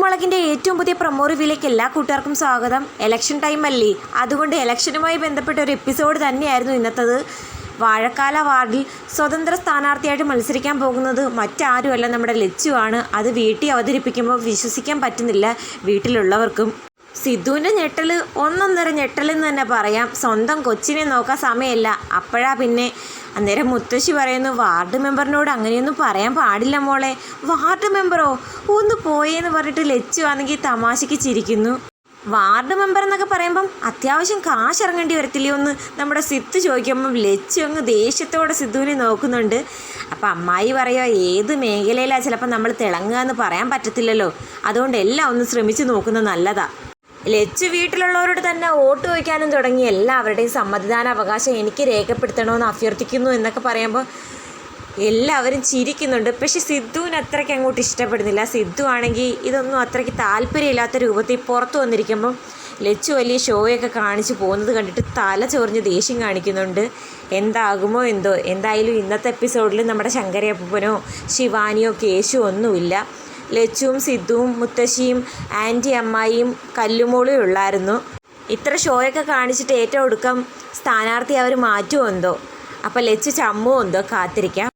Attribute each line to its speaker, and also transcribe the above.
Speaker 1: ഉപ്പുമുളകിന്റെ ഏറ്റവും പുതിയ പ്രൊമോ റിവ്യൂലേക്ക് എല്ലാ കൂട്ടുകാർക്കും സ്വാഗതം. ഇലക്ഷൻ ടൈം അല്ലേ? അതുകൊണ്ട് ഇലക്ഷനുമായി ബന്ധപ്പെട്ട ഒരു എപ്പിസോഡ് തന്നെയായിരുന്നു ഇന്നത്തത്. വാഴക്കാല വാർഡിൽ സ്വതന്ത്ര സ്ഥാനാർത്ഥിയായിട്ട് മത്സരിക്കാൻ പോകുന്നത് മറ്റാരുമല്ല നമ്മുടെ ലച്ചുവാണ് അത് വീട്ടിൽ അവതരിപ്പിക്കുമ്പോൾ വിശ്വസിക്കാൻ പറ്റുന്നില്ല വീട്ടിലുള്ളവർക്കും. സിദ്ധുവിന്റെ ഞെട്ടൽ ഒന്നൊന്നര ഞെട്ടലെന്ന് തന്നെ പറയാം. സ്വന്തം കൊച്ചിനെ നോക്കാൻ സമയമില്ല. അപ്പോഴാ പിന്നെ അന്നേരം മുത്തശ്ശി പറയുന്നു വാർഡ് മെമ്പറിനോട് അങ്ങനെയൊന്നും പറയാൻ പാടില്ല മോളെ. വാർഡ് മെമ്പറോ? ഒന്ന് പോയേന്ന് പറഞ്ഞിട്ട് ലച്ചു ആണെങ്കിൽ തമാശയ്ക്ക് ചിരിക്കുന്നു. വാർഡ് മെമ്പർ എന്നൊക്കെ പറയുമ്പം അത്യാവശ്യം കാശ് ഇറങ്ങേണ്ടി വരത്തില്ലേ ഒന്ന് നമ്മുടെ സിത്ത് ചോദിക്കുമ്പം ലച്ചു അങ്ങ് ദേഷ്യത്തോടെ സിദ്ധുവിനെ നോക്കുന്നുണ്ട്. അപ്പം അമ്മായി പറയുക ഏത് മേഖലയിലാണ് ചിലപ്പോൾ നമ്മൾ തിളങ്ങുക എന്ന് പറയാൻ പറ്റത്തില്ലല്ലോ. അതുകൊണ്ട് എല്ലാം ഒന്ന് ശ്രമിച്ചു നോക്കുന്നത് നല്ലതാ. ലച്ചു വീട്ടിലുള്ളവരോട് തന്നെ വോട്ട് ചോദിക്കാനും തുടങ്ങി എല്ലാവരുടെയും സമ്മതിദാന അവകാശം എനിക്ക് രേഖപ്പെടുത്തണമെന്ന് അഭ്യർത്ഥിക്കുന്നു എന്നൊക്കെ പറയുമ്പോൾ എല്ലാവരും ചിരിക്കുന്നുണ്ട്. പക്ഷെ സിദ്ധുവിന് അത്രയ്ക്ക് അങ്ങോട്ട് ഇഷ്ടപ്പെടുന്നില്ല. സിദ്ധു ആണെങ്കിൽ ഇതൊന്നും അത്രയ്ക്ക് താല്പര്യമില്ലാത്ത രൂപത്തിൽ പുറത്തു വന്നിരിക്കുമ്പം ലച്ചു വലിയ ഷോയൊക്കെ കാണിച്ചു പോകുന്നത് കണ്ടിട്ട് തല ചൊറിഞ്ഞ് ദേഷ്യം കാണിക്കുന്നുണ്ട്. എന്താകുമോ എന്തോ. എന്തായാലും ഇന്നത്തെ എപ്പിസോഡിൽ നമ്മുടെ ശങ്കരയപ്പനോ ശിവാനിയോ കേശുവോ ഒന്നുമില്ല. ലച്ചുവും സിദ്ധുവും മുത്തശ്ശിയും ആന്റി അമ്മായിയും കല്ലുമോളും ഉള്ളായിരുന്നു. ഇത്ര ഷോയൊക്കെ കാണിച്ചിട്ട് ഏറ്റവും ഒടുക്കം സ്ഥാനാർത്ഥി അവർ മാറ്റുമോ എന്തോ? അപ്പോൾ ലച്ചു ചമ്മുമെന്തോ കാത്തിരിക്കാം.